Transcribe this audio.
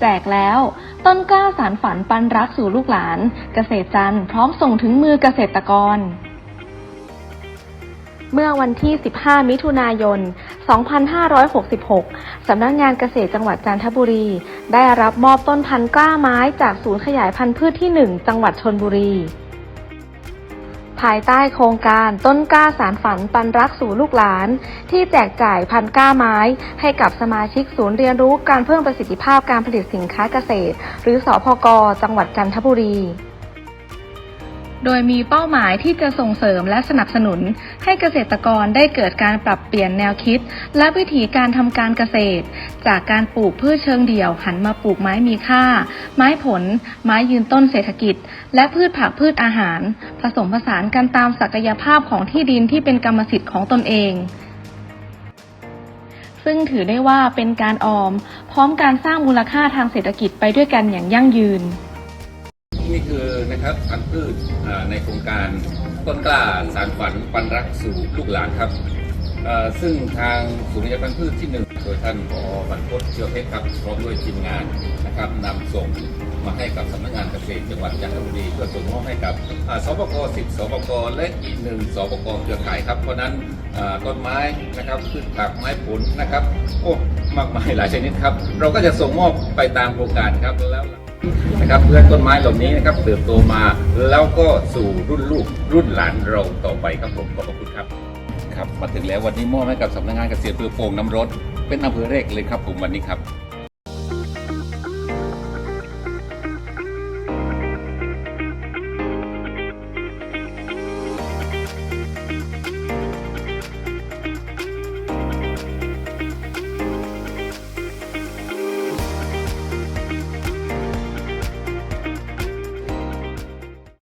แจกแล้ว ต้นกล้าสารฝันปันรักสู่ลูกหลาน เกษตรจันทร์พร้อมส่งถึงมือเกษตรกร เมื่อวันที่ 15 มิถุนายน 2566 สำนักงานเกษตรจังหวัดจันทบุรี ได้รับมอบต้นพันธุ์กล้าไม้จากศูนย์ขยายพันธุ์พืชที่ 1 จังหวัดชนบุรี ภายใต้โครงการต้นกล้าสารฝันปันรักสู่ลูกหลาน ที่แจกจ่ายพันกล้าไม้ ให้กับสมาชิกศูนย์เรียนรู้การเพิ่มประสิทธิภาพการผลิตสินค้าเกษตร หรือสอพกจังหวัดจันทบุรี โดยมีเป้าหมายที่จะส่งเสริมและสนับสนุน ให้เกษตรกรได้เกิดการปรับเปลี่ยนแนวคิด และวิธีการทำการเกษตร จากการปลูกพืชเชิงเดี่ยวหันมาปลูกไม้มีค่า ไม้ผล ไม้ยืนต้นเศรษฐกิจ และพืชผักพืชอาหาร ผสมผสานกันตามศักยภาพของที่ดินที่เป็นกรรมสิทธิ์ของตนเองซึ่งถือได้ว่าเป็นการออม พร้อมการสร้างมูลค่าทางเศรษฐกิจไปด้วยกันอย่างยั่งยืน นี่คือนะครับพันธุ์พืชในโครงการต้นกล้าสารฝันปันรักสู่ลูกหลานครับ ซึ่งทางศูนย์วิจัยพันธุ์พืชที่หนึ่งโดยท่านผอบรรพตเชื้อเพชรครับพร้อมด้วยทีมงานนะครับนำส่งมาให้กับสำนักงานเกษตรจังหวัดจันทบุรีเพื่อส่งมอบให้กับสปก10สปกและอีกหนึ่งสปกเครือข่ายครับ เพราะนั้นต้นไม้นะครับพืชผักไม้ผลนะครับ โอ้ มากมายหลายชนิดครับ เราก็จะส่งมอบไปตามโครงการครับแล้ว นะครับเพื่อต้นไม้เหล่านี้นะครับเติบโตมาแล้วก็สู่รุ่นลูกรุ่นหลานเราต่อไปครับผมขอบพระคุณครับครับมาถึงแล้ววันนี้มอบให้กับสำนักงานเกษตรเพื่อโป่งน้ำร้อนเป็นอำเภอแรกเลยครับผมวันนี้ครับ